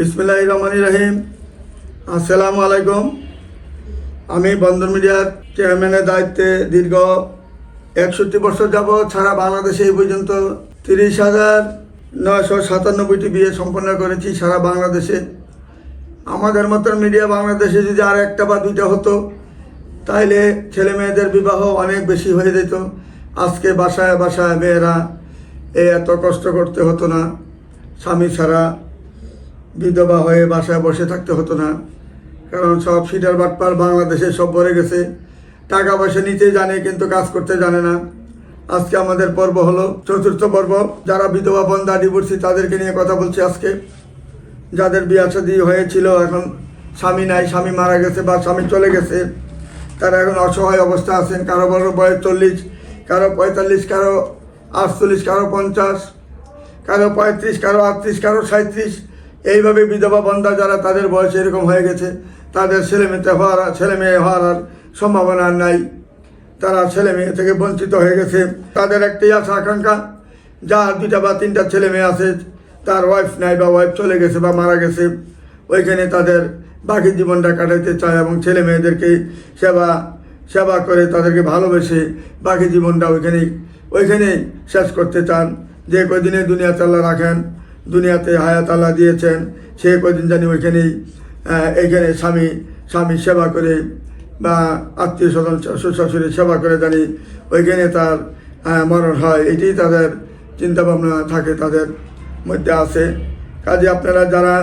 বিসমিল্লাহ রহমান রহিম। আসসালামু আলাইকুম। আমি বন্দর মিডিয়ার চেয়ারম্যানের দায়িত্বে দীর্ঘ একষট্টি বছর যাব সারা বাংলাদেশে এই পর্যন্ত তিরিশ হাজার নয়শো সাতানব্বইটি বিয়ে সম্পন্ন করেছি সারা বাংলাদেশে। আমাদের মতন মিডিয়া বাংলাদেশে যদি আর একটা বা দুইটা হতো, তাইলে ছেলে মেয়েদের বিবাহ অনেক বেশি হয়ে যেত। আজকে বাসায় বাসায় মেয়েরা এ এত কষ্ট করতে হতো না। স্বামী ছাড়া বিধবা হয়ে বাসায় বসে থাকতে হতো না। কারণ সব সিটার বাটপার বাংলাদেশে সব ভরে গেছে। টাকা পয়সা নিতে জানে কিন্তু কাজ করতে জানে না। আজকে আমাদের পর্ব হলো চতুর্থ পর্ব। যারা বিধবা বন্ধা ডিভোর্সি তাদেরকে নিয়ে কথা বলছি আজকে। যাদের বিয়া শাদী হয়েছিল এখন, স্বামী নাই, স্বামী মারা গেছে বা স্বামী চলে গেছে, তারা এখন অসহায় অবস্থা আছেন। কারও বড় বয়স চল্লিশ, কারও পঁয়তাল্লিশ, কারও আটচল্লিশ, কারও পঞ্চাশ, কারও পঁয়ত্রিশ, কারও আটত্রিশ, কারও সাঁত্রিশ এইভাবে বিধবা বন্ধা যারা তাদের বয়স এরকম হয়ে গেছে, তাদের ছেলে মেয়েতে হওয়ার ছেলে মেয়ে হওয়ার আর সম্ভাবনা নাই। তারা ছেলে মেয়ে থেকে বঞ্চিত হয়ে গেছে। তাদের একটাই আশা, আকাঙ্ক্ষা যার দুইটা বা তিনটা ছেলে মেয়ে আছে, তার ওয়াইফ নাই বা ওয়াইফ চলে গেছে বা মারা গেছে, ওইখানে তাদের বাকি জীবনটা কাটাইতে চায় এবং ছেলে মেয়েদেরকে সেবা সেবা করে তাদেরকে ভালোবেসে বাকি জীবনটা ওইখানে ওইখানে শেষ করতে চান। যে কদিনে দুনিয়া চাল্লা রাখেন দুনিয়াতে হায়াত আল্লাহ দিয়েছেন, সে কদিন জানি ওইখানেই এইখানে স্বামী স্বামী সেবা করে বা আত্মীয় স্বজন শ্বশুর সেবা করে জানি ওইখানে তার মরণ হয়। এটি তাদের চিন্তাভাবনা থাকে, তাদের মধ্যে আছে। কাজে আপনারা যারা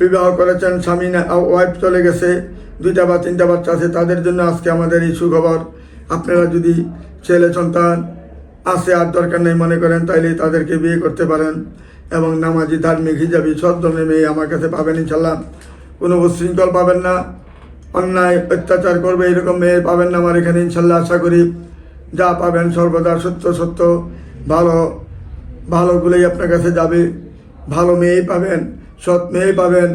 বিবাহ করেছেন, স্বামী ওয়াইফ চলে গেছে, দুইটা বা তিনটা বাচ্চা আছে, তাদের জন্য আজকে আমাদের এই সুখবর। আপনারা যদি ছেলে সন্তান আছে আর দরকার নেই মনে করেন তাইলে তাদেরকে বিয়ে করতে পারেন। এবং নামাজি ধার্মিক হিজাবি সব মেয়ে আমার কাছে পাবেন ইনশাল্লাহ কোনো উশৃঙ্খল পাবেন না। অন্যায়, অত্যাচার করবে এরকম মেয়ে পাবেন না আমার এখানে ইনশাল্লাহ আশা করি। যা পাবেন সর্বদা সত্য সত্য। ভালো ভালোগুলোই আপনার কাছে যাবে। ভালো মেয়েই পাবেন, সৎ মেয়েই পাবেন।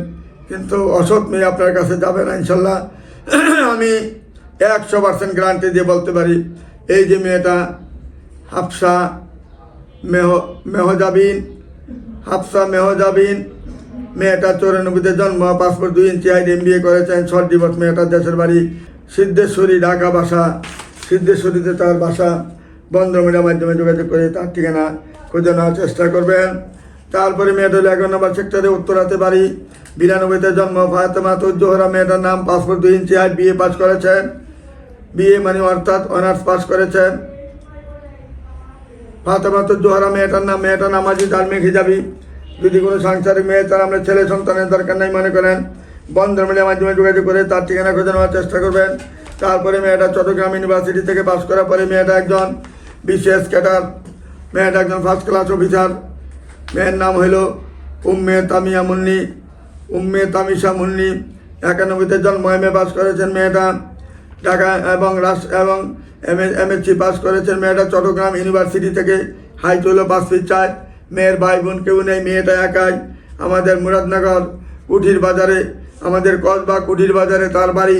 কিন্তু অসৎ মেয়ে আপনার কাছে যাবে না ইনশাল্লাহ আমি একশো পার্সেন্ট গ্যারান্টি দিয়ে বলতে পারি, এই যে মেয়েটা হাফসা মেহ, মেহজাবিন হাফসা মেহজাবিন, মেয়েটা চৌরানব্বইতে জন্ম, পাসপোর্ট দুই ইঞ্চি হাইট এম বিএ করেছেন শর্ট ডিভোর্স মেয়েটার দেশের বাড়ি সিদ্ধেশ্বরী, ঢাকা বাসা। সিদ্ধেশ্বরীতে তার বাসা বন্ধমিডিয়ার মাধ্যমে যোগাযোগ করে তার ঠিকানা খুঁজে নেওয়ার চেষ্টা করবেন। তারপরে মেয়েটা এগারো নম্বর সেক্টরে উত্তরাতে বাড়ি। বিরানব্বইতে জন্ম, ফাতেমা তুজ্জোহরা মেয়েটার নাম পাসপোর্ট দুই ইঞ্চি হাইট বিএ পাস করেছেন। বিএ মানে অর্থাৎ অনার্স পাস করেছেন। ফাতেমা তো জোহরা মেয়েটার নাম, মেয়েটা নামাজি ধার্মিক হিজাবি। যদি কোনো সাংসারিক মেয়ে, তার আমরা ছেলে সন্তানের দরকার নাই, মনে করেন। বন্ধন মিডিয়ার মাধ্যমে যোগাযোগ করে তার ঠিকানা খুঁজে নেওয়ার চেষ্টা করবেন। তারপরে মেয়েটা চট্টগ্রাম ইউনিভার্সিটি থেকে পাস করার পরে মেয়েটা একজন বিশেষ ক্যাডার, মেয়েটা একজন ফার্স্ট ক্লাস অফিসার মেয়ের নাম হইল উম্মে তামিয়া মুন্নি। উম্মে তামিশা মুন্নি, একানব্বইতে জন্ম, এম এ পাস করেছেন মেয়েটা। ঢাকা এবং রাস এবং এম এমএসসি পাস করেছেন। মেয়েটা চট্টগ্রাম ইউনিভার্সিটি থেকে হাই তুলো পাস চায়। মেয়ের ভাই বোন কেউ নেই, মেয়েটা একাই। আমাদের মুরাদনগর কুঠির বাজারে, আমাদের কসবা কুঠির বাজারে তার বাড়ি।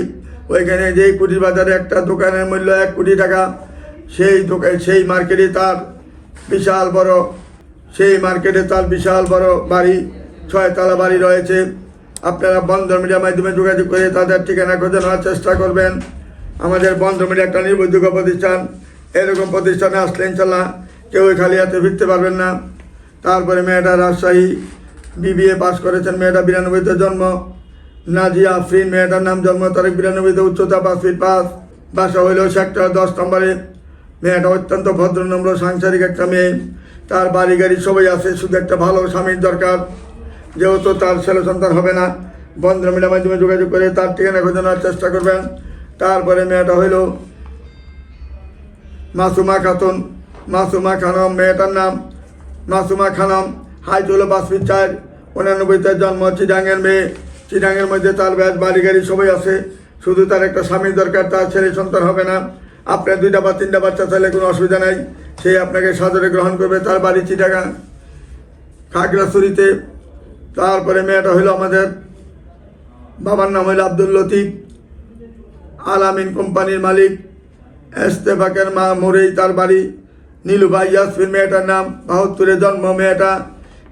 ওইখানে যেই কুঠির বাজারে একটা দোকানের মূল্য এক কোটি টাকা, সেই দোকান সেই মার্কেটে তার বিশাল বড়, সেই মার্কেটে তার বিশাল বড় বাড়ি, ছয়তলা বাড়ি রয়েছে। আপনারা বন্ধন মিডিয়ার মাধ্যমে যোগাযোগ করে তাদের ঠিকানা খুঁজে নেওয়ার চেষ্টা করবেন। আমাদের বন্ধন মিডিয়া একটা নির্ভরযোগ্য প্রতিষ্ঠান। এরকম প্রতিষ্ঠানে আসলে ইনশাল্লাহ কেউ খালি হাতে ফিরতে পারবেন না। তারপরে মেয়েটা রাজশাহী, বিবিএ পাস করেছেন, মেয়েটা বিরানব্বইতে জন্ম। নাজিয়া আফরিন, মেয়েটার নাম জন্ম তারিখ বিরানব্বইতে, উচ্চতা পাঁচ ফিট পাঁচ। বাসা হইল সেক্টর দশ নম্বরে। মেয়েটা অত্যন্ত ভদ্রনম্র সাংসারিক একটা মেয়ে। তার বাড়ি গাড়ি সবাই আছে, শুধু একটা ভালো স্বামীর দরকার। যেহেতু তার ছেলে সন্তান হবে না বন্ধ মিডিয়ার মাধ্যমে যোগাযোগ করে তার ঠিকানা খুঁজে নেওয়ার চেষ্টা করবেন। তারপরে মেয়েটা হইল মাসুমা খাতুন। মাসুমা খানম, মেয়েটার নাম মাসুমা খানম। হাইট হলো বাসফির চার উনানব্বইতে জন্ম চিডাঙ্গের মেয়ে। চিডাঙ্গের মধ্যে তার ব্যাস, বাড়ি গাড়ি সবাই আছে। শুধু তার একটা স্বামীর দরকার, তার ছেলে সন্তান হবে না। আপনার দুইটা বা তিনটা বাচ্চা চাইলে কোনো অসুবিধা নাই। সে আপনাকে সাদরে গ্রহণ করবে। তার বাড়ি চিটাগাং, খাগড়াছড়িতে। তারপরে মেয়েটা হইল আমাদের বাবার নাম হইল আব্দুল লতিফ। আলামিন কোম্পানির মালিক এস্তেফাকের মা মোরেই তার বাড়ি। নীলুভাই ইয়াসমিন মেয়েটার নাম, বাহাত্তরে জন্ম মেয়েটা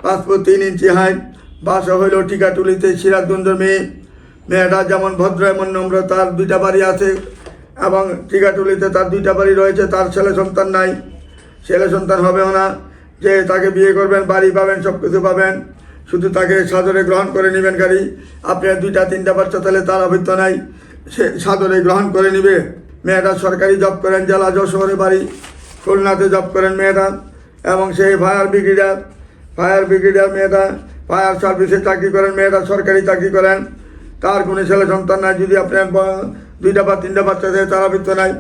পাসপোর্ট তিন ইঞ্চি হাইট, বাসা হইল টিকাটুলিতে সিরাজগঞ্জের মেয়ে। মেয়েটা যেমন ভদ্র, এমন নম্র, তার দুইটা বাড়ি আছে এবং টিকাটুলিতে তার দুইটা বাড়ি রয়েছে, তার ছেলে সন্তান নাই। ছেলে সন্তান হবেও না, যে তাকে বিয়ে করবেন, বাড়ি পাবেন সব কিছু পাবেন, শুধু তাকে সাদরে গ্রহণ করে নেবেন গাড়ি আপনার দুইটা, তিনটা বাচ্চা তাহলে তার অভিজ্ঞ নাই। সে সাদরে গ্রহণ করে নিবে। মেয়েটা সরকারি জব করেন, জেলা যশোরে বাড়ি, খুলনাতে জব করেন মেয়েটা। এবং সেই ফায়ার ব্রিগেডিয়ার ফায়ার ব্রিগেডিয়ার মেয়েটা ফায়ার সার্ভিসে চাকরি করেন, মেয়েটা সরকারি চাকরি করেন। তার কোনো ছেলে সন্তান নাই, যদি আপনার দুইটা বা তিনটা বাচ্চা থাকে, তার অভিজ্ঞ নাই।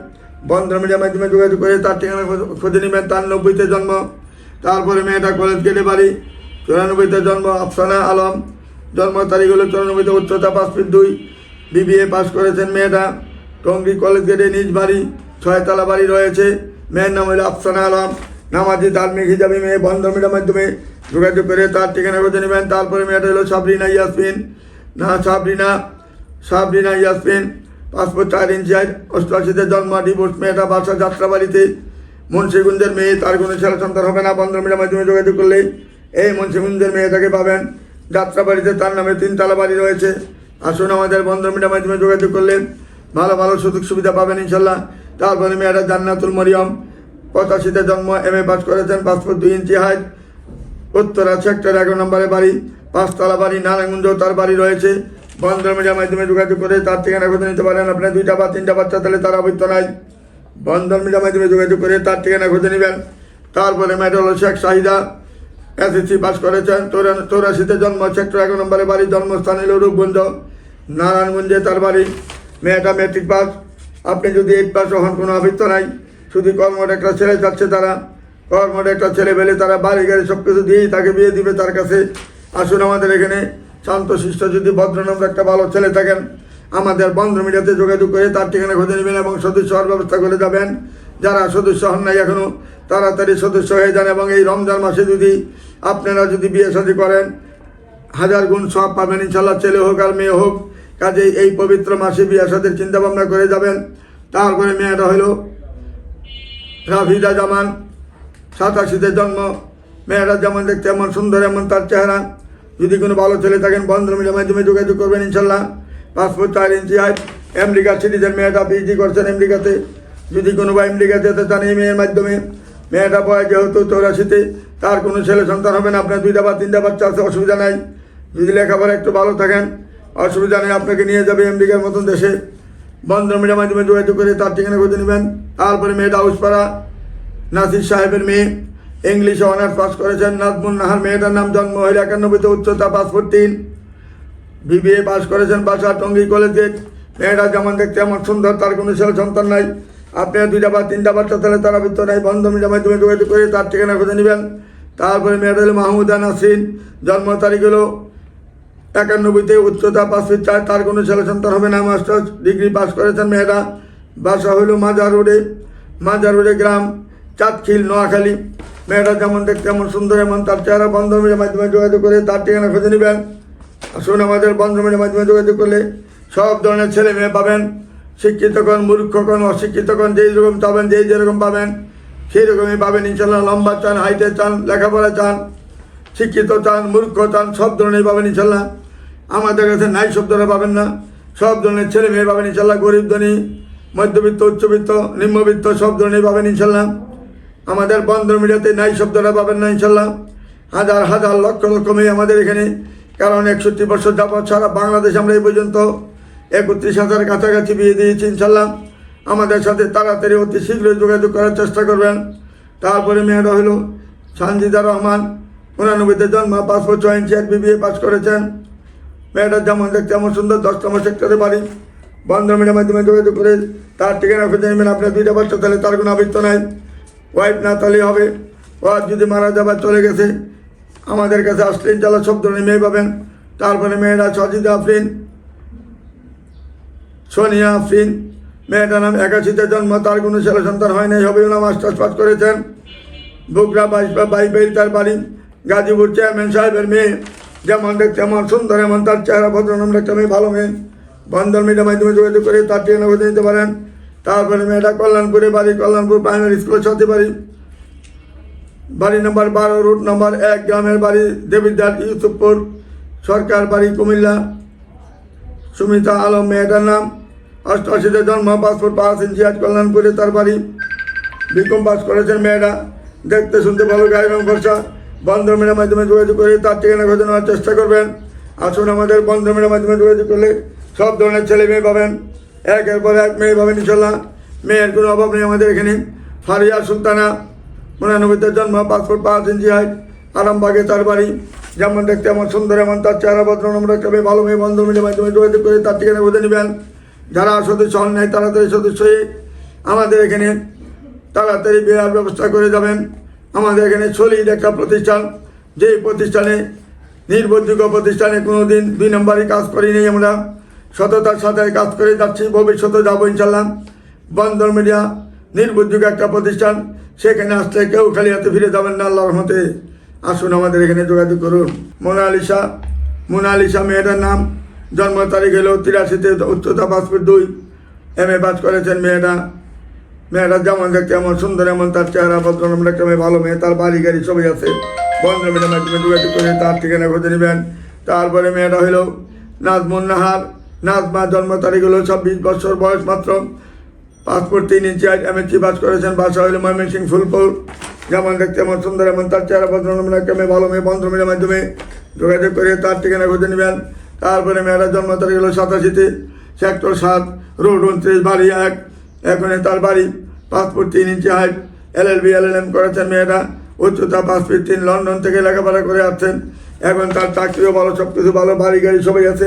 বন্ধ মিডিয়ার মাধ্যমে যোগাযোগ করে তার ঠিকানা খুঁজে নেবেন, তার নব্বইতে জন্ম। তারপরে মেয়েটা কলেজ গেটে বাড়ি, চুরানব্বইতে জন্ম, আফসানা আলম। জন্ম তারিখ হলো চুরানব্বইতে উচ্চতা পাঁচ ফিট দুই। বিবিএ পাস করেছেন মেয়েটা। টঙ্গী কলেজ গেটে নিজ বাড়ি, ছয়তলা বাড়ি রয়েছে। মেয়ের নাম হলো আফসানা আলম। নামাজি ধার্মিক হিসাবে মেয়ে বন্ধ মিডিয়ার মাধ্যমে যোগাযোগ করে তার ঠিকানা খুঁজে নেবেন। তারপরে মেয়েটা হলো সাবরিনা ইয়াসমিন। না, সাবরিনা সাবরিনা ইয়াসমিন। পাসপোর্ট চার ইঞ্চি হাইট, অষ্টআশিতে জন্ম, ডিভোর্স মেয়েটা বাসা যাত্রাবাড়িতে। মুন্সিগঞ্জের মেয়ে, তার কোনো ছেলে সন্তান হবে না। বন্ধন মিডিয়ার মাধ্যমে যোগাযোগ করলে এই মুন্সিগঞ্জের মেয়েটাকে পাবেন। যাত্রাবাড়িতে তার নামে তিনতলা বাড়ি রয়েছে। আসুন আমাদের বন্ধন মিডিয়ার মাধ্যমে যোগাযোগ করলে ভালো ভালো সুযোগ সুবিধা পাবেন ইনশাল্লাহ। তারপরে মেয়েটা জান্নাতুল মরিয়ম, পঁচাশিতে জন্ম এম এ পাস করেছেন, পাসপোর্ট দুই ইঞ্চি হাইট, উত্তরা সেক্টর এগারো নম্বরে বাড়ি, পাঁচতলা বাড়ি, নারায়ণগঞ্জ তার বাড়ি রয়েছে। বন্ধন মিডিয়ার মাধ্যমে যোগাযোগ করে তার ঠিকানা খুঁজে নিতে পারেন। আপনার দুইটা বা তিনটা বাচ্চা তাহলে তার অবৈধ নাই বন্ধন মিডিয়ার মাধ্যমে যোগাযোগ করে তার ঠিকানা খুঁজে নেবেন। তারপরে হলো শেখ শাহিদা এসএসসি পাস করেছেন চৌরা- চৌরাশিতে জন্ম, সেক্টর এগারো নম্বরে বাড়ি, জন্মস্থান হলো রূপগঞ্জ। নারায়ণগঞ্জে তার বাড়ি। মেয়েটা মেট্রিক পাস। আপনি যদি এইট পাস হন, কোনো অভিজ্ঞ নাই। শুধু কর্মট একটা ছেলে যাচ্ছে তারা। কর্মট একটা ছেলে পেলে তারা বাড়ি গাড়ি সব কিছু দিয়েই তাকে বিয়ে দিবে তার কাছে। আসুন আমাদের এখানে। শান্ত শিষ্ট যদি ভদ্রনম্র একটা ভালো ছেলে থাকেন, আমাদের বন্ধ মিডিয়াতে যোগাযোগ করে তার ঠিকানা খুঁজে নেবেন এবং সদস্য হওয়ার ব্যবস্থা করে যাবেন। যারা সদস্য হন নাই এখনও তাড়াতাড়ি সদস্য হয়ে যান এবং এই রমজান মাসে যদি আপনারা যদি বিয়ে শাদী করেন, হাজার গুণ সব পাবেন। ইনশাল্লাহ ছেলে হোক আর মেয়ে হোক। কাজেই এই পবিত্র মাসে সাদের চিন্তা ভাবনা করে যাবেন। তারপরে মেয়েটা হলো রাফিদা জামান। সাতাশিতে জন্ম। মেয়েরা যেমন দেখতে এমন সুন্দর, এমন তার চেহারা। যদি কোনো ভালো ছেলে থাকেন বন্ধন মিডিয়ার মাধ্যমে যোগাযোগ করবেন ইনশাল্লাহ। পাসপোর্ট চার ইঞ্চি হাইট। আমেরিকা সিটিজেন মেয়েটা পিএইচডি করছেন আমেরিকাতে। যদি কোনো বা আমেরিকা যেতে চান এই মেয়ের মাধ্যমে। মেয়েটা বয়স যেহেতু চৌরাশিতে, তার কোনো ছেলে সন্তান হবে না। আপনার দুইটা বা তিনটা বাচ্চা আছে, অসুবিধা নাই। যদি লেখাপড়া একটু ভালো থাকেন অসুবিধা নেই, আপনাকে নিয়ে যাবে আমেরিকার মতন দেশে। বন্ধ মিডিয়ার মাধ্যমে যোগাযোগ করে তার ঠিকানা খুঁজে নেবেন। তারপরে মেয়েটা হাউসপাড়া, নাসির সাহেবের মেয়ে। ইংলিশে অনার্স পাস করেছেন নাজমুন নাহার। মেয়েটার নাম জন্ম হইল একানব্বইতে, উচ্চতা পাসপোর্ট তিন। বিবিএ পাস করেছেন বাসা টঙ্গী কলেজে। মেয়েটা যেমন দেখতে এমন সুন্দর, তার কোনো ছেলে সন্তান নাই। আপনার দুইটা বা তিনটা বাচ্চা তাহলে তারা বৃত্ত নাই। বন্ধ মিডিয়ার মাধ্যমে যোগাযোগ করে তার ঠিকানা খুঁজে নেবেন। তারপরে মেয়েটা হলো মাহমুদা নাসরিন। জন্ম তারিখ হলো একানব্বইতে উচ্চতা পাঁচ চার, তার কোনো ছেলে সন্তান হবে না মাস্টার্স ডিগ্রি পাস করেছেন মেয়েরা। বাসা হইল মাজার রোডে মাজার রোডে গ্রাম, চাঁদখিল, নোয়াখালী। মেয়েরা যেমন দেখতে এমন সুন্দর, এমন তার চেহারা বন্ধ মিডিয়ার মাধ্যমে যোগাযোগ করে তার ঠিকানা খুঁজে নেবেন। আসুন আমাদের বন্ধ মিডিয়ার মাধ্যমে যোগাযোগ করলে সব ধরনের ছেলে মেয়ে পাবেন। শিক্ষিতগণ, মূর্খগণ, অশিক্ষিতগণ যেই রকম চাবেন, যেই যেরকম পাবেন, সেই রকমই পাবেন। ইনশাল্লাহ লম্বা চান, হাইটে চান, লেখাপড়া চান, শিক্ষিত চান, মূর্খ চান, সব ধরনের পাবেন ইনশাল্লাহ আমাদের কাছে নাই শব্দটা পাবেন না। সব ধরনের ছেলে মেয়ে পাবেন ইনশাল্লাহ, গরিব ধনী, মধ্যবিত্ত, উচ্চবিত্ত, নিম্নবিত্ত, সব ধরনের পাবেন ইনশাল্লাহ। আমাদের বন্ধন মিডিয়াতে নাই শব্দটা পাবেন না ইনশাল্লাহ। হাজার হাজার, লক্ষ লক্ষ মেয়ে আমাদের এখানে। কারণ একষট্টি বছর যাবৎ সারা বাংলাদেশ আমরা এই পর্যন্ত একত্রিশ হাজার কাছাকাছি বিয়ে দিয়েছি ইনশাল্লাহ। আমাদের সাথে তাড়াতাড়ি অতি শীঘ্রই যোগাযোগ করার চেষ্টা করবেন। তারপরে মেয়েরা হলো সানজিদা রহমান, উনানব্বইতে জন্ম পাসপোর্ট ছয় ইঞ্চি বিবিএ পাস করেছেন। মেয়েটা যেমন দেখতে এমন সুন্দর দশতম সেক্টরে বাড়ি। বন্ধ মিডিয়ার মাধ্যমে যোগাযোগ করে তার ঠিকানা খুঁজে নেবেন। আপনার দুইটা বাচ্চা তাহলে তার কোনো আবৃত্ত নাই। ওয়াইফ না তাহলে হবে। ওয়াইফ যদি মারা যাবার চলে গেছে, আমাদের কাছে আসলেন চালা সব ধরনের মেয়ে পাবেন। তারপরে মেয়েরা সজিদা আফরিন, সোনিয়া আফরিন। মেয়েটার নাম একাশিতে জন্ম, তার কোনো ছেলে সন্তান হয় নাই হবে না। মাস্টার্স পাস করেছেন। বুকরা বাইশ বা বাইবেল তার বাড়ি। গাজীপুর চেয়ারম্যান সাহেবের মেয়ে। যেমন দেখতে এমন সুন্দর, এমন তার চেহারা ভদ্রনাম একটা মেয়ে ভালো মেয়ে। বন্ধন মিডিয়ার মাধ্যমে যোগাযোগ করে তার ঠিকানা খুঁজে নিতে পারেন। তারপরে মেয়েটা কল্যাণপুরে, বাড়ি কল্যাণপুর প্রাইমারি স্কুলের সাথে বাড়ি। বাড়ি নম্বর বারো রুট নম্বর এক, গ্রামের বাড়ি, দেবিদ্বার, ইউসুফপুর, সরকার বাড়ি, কুমিল্লা। সুমিতা আলম, মেয়েটার নাম। অষ্টআশিতে জন্ম, পাসপোর্ট পাস ইঞ্জিয়াজ কল্যাণপুরে তার বাড়ি। বিকম পাস করেছেন মেয়েটা। দেখতে, শুনতে ভালো গায়ে এবং খরচা বন্ধমের মাধ্যমে যোগাযোগ করে তার ঠিকানা খোঁজে নেওয়ার চেষ্টা করবেন। আসুন আমাদের বন্ধমের মাধ্যমে যোগাযোগ করলে সব ধরনের ছেলে মেয়ে পাবেন। একের পর এক মেয়ে পাবেন ইনশাল্লাহ মেয়ের কোনো অভাব নেই আমাদের এখানে। ফারিয়া সুলতানা, উনানব্বইতে জন্ম, পাসপোর্ট পাঁচ ইঞ্চি হাইট আরামবাগে তার বাড়ি। যেমন দেখতে এমন সুন্দর, এমন তার চেহারা বদল আমরা তবে ভালো মেয়ে বন্ধু মিলে মাধ্যমে যোগাযোগ করে তার ঠিকানা খুঁজে নেবেন। যারা সদস্য হন নাই, তাড়াতাড়ি সদস্য হয়ে আমাদের এখানে তাড়াতাড়ি বিয়ের ব্যবস্থা করে যাবেন। আমাদের এখানে সলিড একটা প্রতিষ্ঠান, যেই প্রতিষ্ঠানে নির্ভরযোগ্য প্রতিষ্ঠানে কোনো দিন দুই নম্বরই কাজ করিনি আমরা। সততার সাথে কাজ করে যাচ্ছি, ভবিষ্যতে যাব ইনশাল্লাহ বন্দর মিডিয়া নির্ভরযোগ্য একটা প্রতিষ্ঠান, সেখানে আসলে কেউ খালি হাতে ফিরে যাবেন না আল্লাহর মতে আসুন আমাদের এখানে যোগাযোগ করুন। মোনালিসা মোনালিসা মেয়েটার নাম, জন্ম তারিখ হলো তিরাশিতে উচ্চতা পাসপোর্ট দুই। এম এ পাস করেছেন মেয়েটা। মেয়েটা যেমন দেখতে এমন সুন্দর, এমন তার চেহারা ভদ্র নম্বর একটা মেয়ে, ভালো মেয়ে, তার বাড়ি গাড়ি সবই আছে। বন্ধ মেয়েটার মাধ্যমে যোগাযোগ করে তার ঠিকানা খুঁজে নেবেন। তারপরে মেয়েটা হলো নাজমুন নাহার। নাজমা জন্ম তারিখ হলো ছাব্বিশ বছর বয়স মাত্র। পাসপোর্ট তিন ইঞ্চি এমএসসি পাস করেছেন। বাসা হলো ময়মনসিং ফুলপুর। যেমন দেখতে এমন সুন্দর, এমন তার চেহারা ভদ্র নম্বর একটা মেয়ে, ভালো মেয়ে, বন্ধ মেয়ের মাধ্যমে যোগাযোগ করে তার ঠিকানা খুঁজে নেবেন। তারপরে মেয়েটা জন্ম তারিখ হলো সাতাশিতে সেক্টর সাত, রোড উনত্রিশ, বাড়ি এক। এখন তার বাড়ি পাসপোর্ট তিন ইঞ্চি হাইট, এল এম করেছেন মেয়েটা। উচ্চতা ফিট তিন, লন্ডন থেকে লেখাপড়া করে আসছেন। এখন তার চাকরিও ভালো সব কিছু ভালো বাড়ি গাড়ি সবাই আছে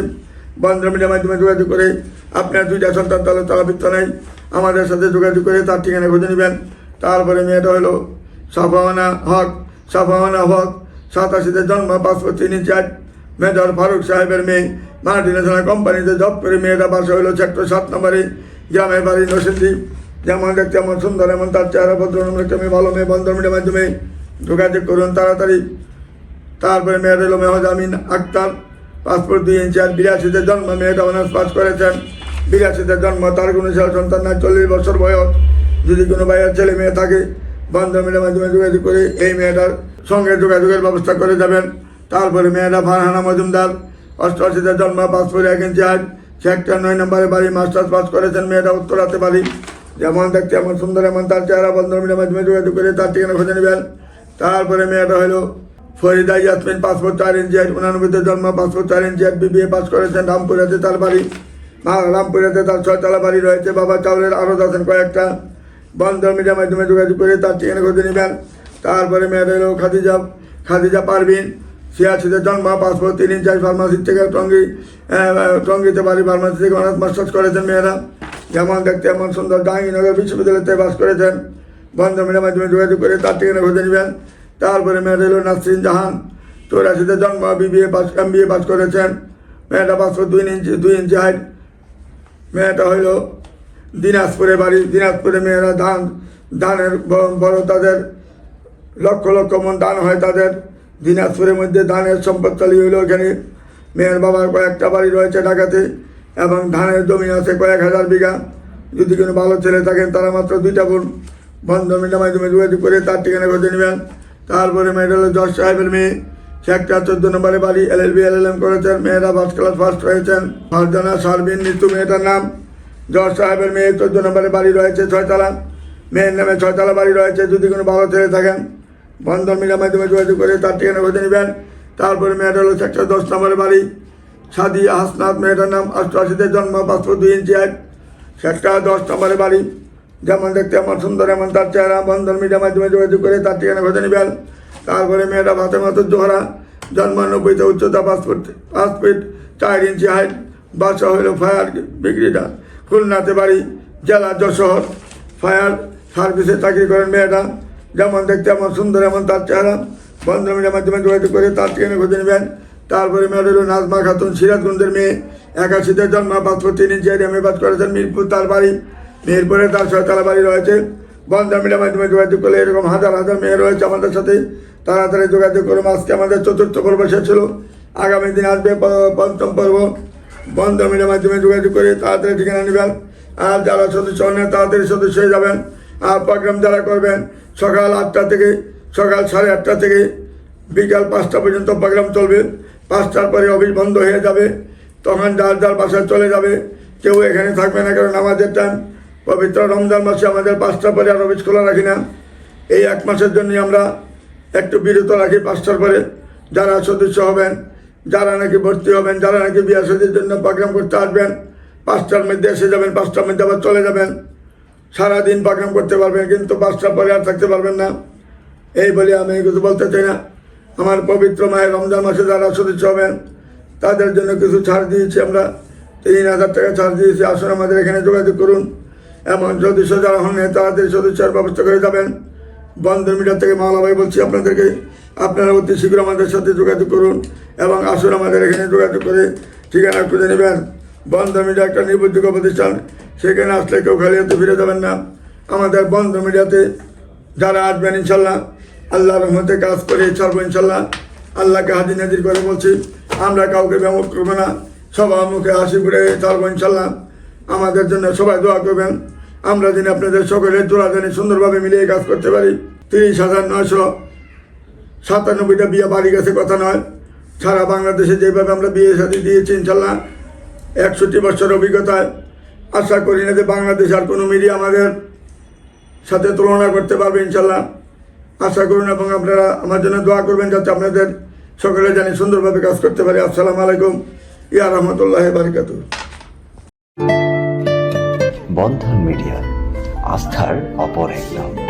বন্ধমিনের মাধ্যমে যোগাযোগ করে আপনার দুইটা সন্তান তাহলে তালাবৃত্ত নেই। আমাদের সাথে যোগাযোগ করে তার ঠিকানা খুঁজে নেবেন। তারপরে মেয়েটা হলো সাফাওয়ানা হক সাফাওয়ানা হক, সাতাশিতে জন্ম, পাসপোর্ট তিন ইঞ্চি আট মেজর ফারুক সাহেবের মেয়ে মাল্টিনেশনাল কোম্পানিতে জব করে মেয়েটা বাসা হলো সেক্টর সাত নম্বরে। গ্রামের বাড়ি নসিন্দি যেমন দেখতে এমন সুন্দর, এমন তার চেহারা একটা মেয়ে ভালো মেয়ে বন্ধমিনের মাধ্যমে যোগাযোগ করুন তাড়াতাড়ি। তারপরে মেয়ের হলো মেহজামিন আক্তার, পাসপোর্ট দুই ইঞ্চি আর বিরাশিতে জন্ম, মেয়েটা অনার্স পাস করেছেন। বিরাশিতে জন্ম, তার কোনো ছেলে সন্তান নাই, চল্লিশ বছর বয়স। যদি কোনো ভাইয়ের ছেলে মেয়ে থাকে বান্ধবীর মাধ্যমে যোগাযোগ করে এই মেয়েটার সঙ্গে যোগাযোগের ব্যবস্থা করে যাবেন। তারপরে মেয়েটা ফারহানা মজুমদার, অষ্টআশিতে জন্ম, পাসপোর্ট এক ইঞ্চি সেক্টর নয় নম্বরে বাড়ি মাস্টার্স পাস করেছেন মেয়েটা উত্তরাতে বাড়ি। যেমন দেখতে এমন সুন্দর, এমন তার চেহারা বন্ধবীর মাধ্যমে যোগাযোগ করে তার ঠিকানা খুঁজে নেবেন। তারপরে মেয়েটা হলো ফরিদা ইয়াসমিন পাসপোর্ট চার ইঞ্চি এক উনানব্বইতে জন্ম পাসপোর্ট চার ইঞ্চি এক বিবিএ পাস করেছেন, রামপুরাতে তার বাড়ি। মা, রামপুরাতে তার ছয়তলা বাড়ি রয়েছে, বাবা চাউলের আরও আছেন কয়েকটা। বন্ধ মিডিয়ার মাধ্যমে যোগাযোগ করে তার ঠিকানা খুঁজে নেবেন। তারপরে মেয়েটা হলো খাদিজা খাদিজা পারভিন। ছিয়াশিতে জন্ম পাসপোর্ট তিন ইঞ্চি ফার্মাসি থেকে টঙ্গি টঙ্গিতে বাড়ি ফার্মাসি থেকে অনার্স মাস্টার্স করেছেন মেয়েরা। যেমন দেখতে এমন সুন্দর জাহাঙ্গীরনগর বিশ্ববিদ্যালয়তে বাস করেছেন। বন্ধ মিডিয়ার মাধ্যমে যোগাযোগ করে তার ঠিকানা খুঁজে নেবেন। তারপরে মেয়েটা হলো নাসরিন জাহান। চৌরাশিতে জন্ম BBA pass M BA pass করেছেন। মেয়েটা পাসপোর্ট দুই ইঞ্চি দুই ইঞ্চি হাইট মেয়েটা হইল দিনাজপুরে বাড়ি। দিনাজপুরে মেয়েরা ধান, ধানের বড় তাদের, লক্ষ লক্ষ মন দান হয় তাদের। দিনাজপুরের মধ্যে ধানের সম্পদ সম্পদশালী হইল এখানে। মেয়ের বাবার কয়েকটা বাড়ি রয়েছে ঢাকাতে এবং ধানের জমি আছে কয়েক হাজার বিঘা। যদি কোনো ভালো ছেলে থাকেন, তারা মাত্র দুইটা বোন। বন্ধমিনের মাধ্যমে যোগাযোগ করে তার ঠিকানা খুঁজে নেবেন। তারপরে মেয়েটা হলো সাহেবের মেয়ে। সে একটা চোদ্দ নম্বরে বাড়ি এল L B L L M করেছেন। মেয়েরা ফার্স্ট ক্লাস ফার্স্ট হয়েছেন। ফারজানা সারবিন নিতু মেয়েটার নাম। জজ সাহেবের মেয়ে চোদ্দ নম্বরে বাড়ি রয়েছে ছয়তলা। মেয়ের নামে ছয়তলা বাড়ি রয়েছে। যদি কোনো ভালো ছেলে থাকেন বন্ধন মিডিয়ার মাধ্যমে যোগাযোগ করে তার ঠিকানা খুঁজে নেবেন। তারপরে মেয়েটা হলো সেক্টর দশ নম্বরে বাড়ি, সাদিয়া হাসনাথ মেয়েটার নাম অষ্টআশিতে জন্ম পাঁচশো দুই ইঞ্চি এক। সেক্টর দশ নম্বরে বাড়ি, যেমন দেখতে এমন সুন্দর এমন তার চেহারা। বন্ধন মিডিয়ার মাধ্যমে যোগাযোগ করে তার ঠিকানা খুঁজে নেবেন। তারপরে মেয়েটা ভাতে মতো জোহরা, জন্ম নব্বইতে উচ্চতা পাঁচ ফুট, পাঁচ ফিট চার ইঞ্চি হাইট বাসা হইল ফায়ার বিক্রিটা খুলনাতে বাড়ি, জেলা যশোর। ফায়ার সার্ভিসে চাকরি করেন মেয়েটা। যেমন দেখতে এমন সুন্দর এমন তার চেহারা। বন্ধ মিডিয়ার মাধ্যমে যোগাযোগ করে তার ঠিকানা খুঁজে নেবেন। তারপরে হলো নাজমা খাতুন সিরাজগঞ্জের মেয়ে। একাশিতে জন্ম পাসপোর্ট তিন ইঞ্চি পাস করেছেন মিরপুর তার বাড়ি। মিরপুরে তার ছয়তলা বাড়ি রয়েছে। বন্ধ মিডিয়ার মাধ্যমে যোগাযোগ করলে এরকম হাজার হাজার মেয়ে রয়েছে আমাদের সাথে। তাড়াতাড়ি যোগাযোগ করুন আজকে আমাদের চতুর্থ পর্ব শেষ ছিল আগামী দিন আসবে পঞ্চম পর্ব। বন্ধ মিডিয়ার মাধ্যমে যোগাযোগ করে তাড়াতাড়ি ঠিকানা নেবেন। আর যারা সদস্য হন না, তাড়াতাড়ি সদস্য হয়ে যাবেন। আর প্রোগ্রাম যারা করবেন সকাল আটটা থেকে, সকাল সাড়ে আটটা থেকে বিকাল পাঁচটা পর্যন্ত প্রোগ্রাম চলবে। পাঁচটার পরে অফিস বন্ধ হয়ে যাবে। তখন যার যার বাসায় চলে যাবে। কেউ এখানে থাকবে না, কারণ আমাদের টাইম পবিত্র রমজান মাসে আমাদের পাঁচটার পরে আর অফিস খোলা রাখি না। এই এক মাসের জন্যই আমরা একটু বিরত রাখি পাঁচটার পরে। যারা সদস্য হবেন, যারা নাকি ভর্তি হবেন, যারা নাকি বিয়া জন্য প্রোগ্রাম করতে আসবেন, পাঁচটার মধ্যে এসে যাবেন, পাঁচটার মধ্যে আবার চলে যাবেন। সারাদিন প্রোগ্রাম করতে পারবেন কিন্তু পাঁচটার পরে আর থাকতে পারবেন না। এই বলে আমি কিছু বলতে চাই না। আমার পবিত্র মায়ের রমজান মাসে যারা সদস্য হবেন, তাদের জন্য কিছু ছাড় দিয়েছি আমরা। তিন হাজার টাকা ছাড় দিয়েছি। আসুন আমাদের এখানে যোগাযোগ করুন। এমন সদস্য যারা হন, তাদের সদস্যের ব্যবস্থা করে যাবেন। বন্ধন মিটার থেকে মাওলা ভাই বলছি আপনাদেরকে, আপনারা অতি শীঘ্র আমাদের সাথে যোগাযোগ করুন এবং আসুন আমাদের এখানে যোগাযোগ করে ঠিকানা খুঁজে নেবেন। বন্ধন মিডিয়া একটা নির্ভরযোগ্য প্রতিষ্ঠান, সেখানে আসলে কেউ খালি ফিরে যাবেন না। আমাদের বন্ধ মিডিয়াতে যারা আসবেন ইনশাল্লাহ, আল্লাহ রহমতে কাজ করে ছাড়বো ইনশাল্লাহ। আল্লাহকে হাজির নাজির করে বলছি, আমরা কাউকে ব্যবহার করব না। সবার মুখে হাসি ফুটে ছাড়বো ইনশাল্লাহ। আমাদের জন্য সবাই দোয়া করবেন। আমরা যেন আপনাদের সকলের জোড়া জানি সুন্দরভাবে মিলিয়ে কাজ করতে পারি। তিরিশ হাজার নয়শো সাতানব্বইটা বিয়ে বাড়ি গেছে, কথা নয়। সারা বাংলাদেশে যেভাবে আমরা বিয়ে সাথে দিয়েছি ইনশাল্লাহ একষট্টি বছর অভিজ্ঞতায় আশা করি না যে বাংলাদেশ আর কোনো মিডিয়া আমাদের সাথে তুলনা করতে পারবে, ইনশাল্লাহ। আশা করুন এবং আপনারা আমার জন্য দোয়া করবেন যাতে আপনাদের সকলে জানি সুন্দরভাবে কাজ করতে পারি। আসসালামু আলাইকুম। ইয়া রহমতুল্লাহ বারকাতু বন্ধন মিডিয়া, আস্থার অপর এক নাম